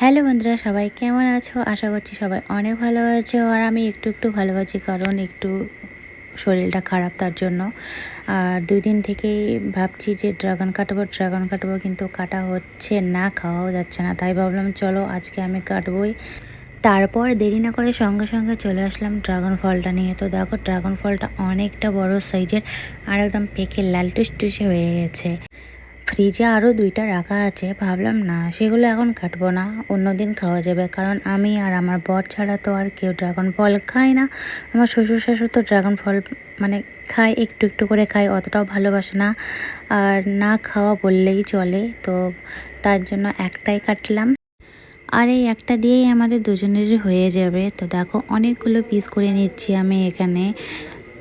Hello বন্ধুরা, সবাই কেমন আছো? আশা করছি সবাই অনেক ভালো আছো। আর আমি একটু একটু ভালো আছি, কারণ একটু শরীরটা খারাপ তার জন্য। আর দুই দিন থেকেই ভাবছি যে ড্রাগন কাটবো ড্রাগন কাটবো, কিন্তু কাটা হচ্ছে না, খাওয়াও যাচ্ছে না। তাই ভাবলাম, চলো আজকে আমি কাটবই। তারপর দেরি না করে সঙ্গে সঙ্গে চলে আসলাম ড্রাগন ফলটা নিয়ে। তো দেখো, ড্রাগন ফলটা অনেকটা বড় সাইজের আর একদম পেকে লাল টুসটুসে হয়ে গেছে। ফ্রিজে আরও দুইটা রাখা আছে, ভাবলাম না, সেগুলো এখন কাটবো না অন্য দিন খাওয়া যাবে, কারণ আমি আর আমার বর ছাড়া তো আর কেউ ড্রাগন ফল খায় না। আমার শ্বশুর শাশুর তো ড্রাগন ফল মানে খায়, একটু একটু করে খায়, অতটাও ভালোবাসে না, আর না খাওয়া বললেই চলে, তো তার জন্য একটাই কাটলাম। আর এই একটা দিয়েই আমাদের দুজনেরই হয়ে যাবে, তো দেখো অনেকগুলো পিস করে নিচ্ছি আমি এখানে।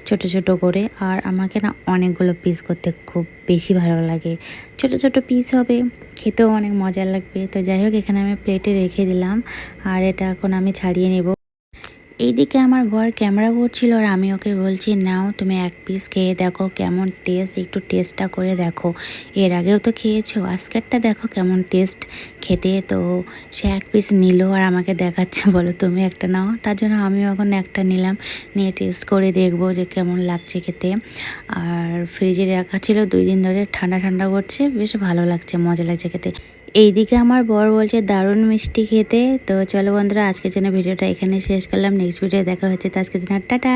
ছোট ছোট করে আর আমাকে না অনেকগুলো পিস করতে খুব বেশি ভালো লাগে। ছোট ছোট পিস হবে, খেতেও অনেক মজা লাগবে। তো যাই হোক, এখানে আমি প্লেটে রেখে দিলাম আর এটা এখন আমি ছাড়িয়ে নেব। এইদিকে আমার বর ক্যামেরা করছিল আর আমি ওকে বলছি, নাও তুমি এক পিস খেয়ে দেখো কেমন টেস্ট একটু টেস্টটা করে দেখো। এর আগেও তো খেয়েছো, আজকেরটা দেখো কেমন টেস্ট খেতে। তো সে এক পিস নিল আর আমাকে দেখাচ্ছে, বলো তুমি একটা নাও। তার জন্য আমিও এখন একটা নিলাম, নিয়ে টেস্ট করে দেখব যে কেমন লাগছে খেতে। আর ফ্রিজে রাখা ছিল, দুই দিন ধরে ঠান্ডা ঠান্ডা করছে, বেশ ভালো লাগছে, মজা লাগছে খেতে। এইদিকে আমার বর বলছে, দারুণ মিষ্টি খেতে। তো চলো বন্ধুরা, আজকের জন্য ভিডিওটা এখানে শেষ করলাম। নেক্সট ভিডিও দেখা হচ্ছে, তো আজকের জন্য টাটা।